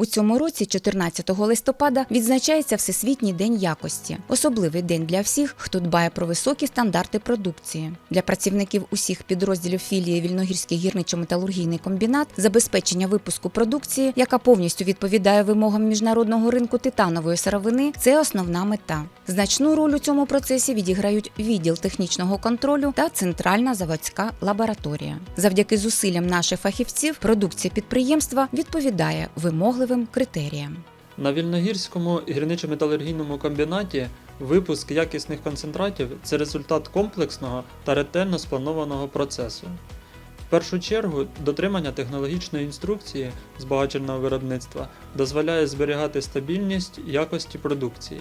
У цьому році, 14 листопада, відзначається Всесвітній день якості, особливий день для всіх, хто дбає про високі стандарти продукції. Для працівників усіх підрозділів філії Вільногірський гірничо-металургійний комбінат забезпечення випуску продукції, яка повністю відповідає вимогам міжнародного ринку титанової сировини, це основна мета. Значну роль у цьому процесі відіграють відділ технічного контролю та центральна заводська лабораторія. Завдяки зусиллям наших фахівців продукція підприємства відповідає вимогливим критеріям. На Вільногірському гірничо-металургійному комбінаті випуск якісних концентратів це результат комплексного та ретельно спланованого процесу. В першу чергу, дотримання технологічної інструкції збагаченого виробництва дозволяє зберігати стабільність якості продукції.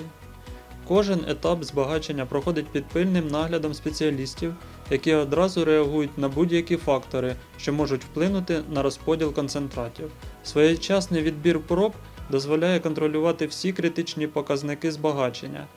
Кожен етап збагачення проходить під пильним наглядом спеціалістів, які одразу реагують на будь-які фактори, що можуть вплинути на розподіл концентратів. Своєчасний відбір проб дозволяє контролювати всі критичні показники збагачення,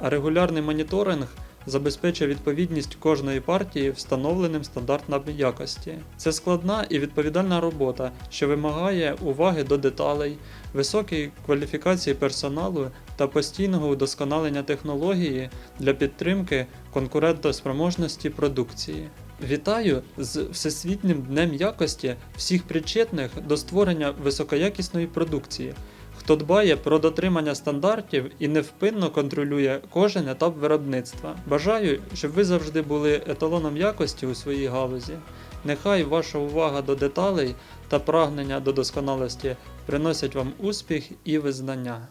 а регулярний моніторинг забезпечує відповідність кожної партії встановленим стандартам якості. Це складна і відповідальна робота, що вимагає уваги до деталей, високої кваліфікації персоналу та постійного удосконалення технології для підтримки конкурентоспроможності продукції. Вітаю з Всесвітнім днем якості всіх причетних до створення високоякісної продукції, хто дбає про дотримання стандартів і невпинно контролює кожен етап виробництва. Бажаю, щоб ви завжди були еталоном якості у своїй галузі. Нехай ваша увага до деталей та прагнення до досконалості приносять вам успіх і визнання.